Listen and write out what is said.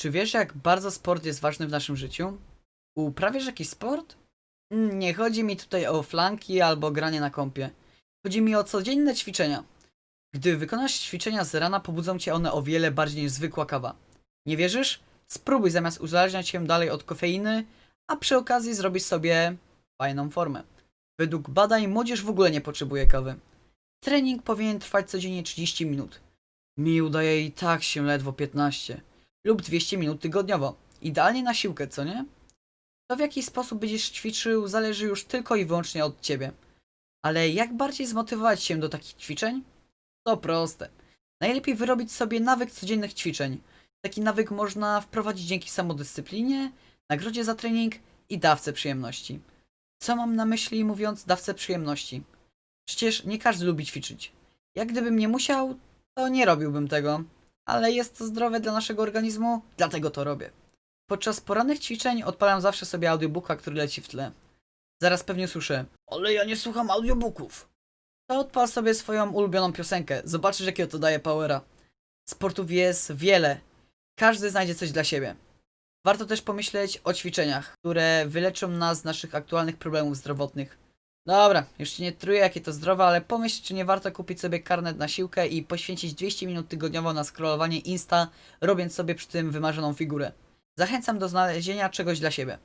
Czy wiesz, jak bardzo sport jest ważny w naszym życiu? Uprawiasz jakiś sport? Mm, Nie chodzi mi tutaj o flanki albo granie na kąpie. Chodzi mi o codzienne ćwiczenia. Gdy wykonasz ćwiczenia z rana, pobudzą cię one o wiele bardziej niż zwykła kawa. Nie wierzysz? Spróbuj zamiast uzależniać się dalej od kofeiny, a przy okazji zrobić sobie fajną formę. Według badań młodzież w ogóle nie potrzebuje kawy. Trening powinien trwać codziennie 30 minut. Mi udaje i tak się ledwo 15 lub 200 minut tygodniowo. Idealnie na siłkę, co nie? To w jaki sposób będziesz ćwiczył zależy już tylko i wyłącznie od ciebie. Ale jak bardziej zmotywować się do takich ćwiczeń? To proste. Najlepiej wyrobić sobie nawyk codziennych ćwiczeń. Taki nawyk można wprowadzić dzięki samodyscyplinie, nagrodzie za trening i dawce przyjemności. Co mam na myśli mówiąc dawce przyjemności? Przecież nie każdy lubi ćwiczyć. Jak gdybym nie musiał, to nie robiłbym tego. Ale jest to zdrowe dla naszego organizmu, dlatego to robię. Podczas porannych ćwiczeń odpalam zawsze sobie audiobooka, który leci w tle. Zaraz pewnie słyszę, ale ja nie słucham audiobooków. To odpal sobie swoją ulubioną piosenkę, zobaczysz jakiego to daje powera. Sportów jest wiele, każdy znajdzie coś dla siebie. Warto też pomyśleć o ćwiczeniach, które wyleczą nas z naszych aktualnych problemów zdrowotnych. Dobra, już ci nie truję jakie to zdrowe, ale pomyśl czy nie warto kupić sobie karnet na siłkę i poświęcić 200 minut tygodniowo na scrollowanie Insta, robiąc sobie przy tym wymarzoną figurę. Zachęcam do znalezienia czegoś dla siebie.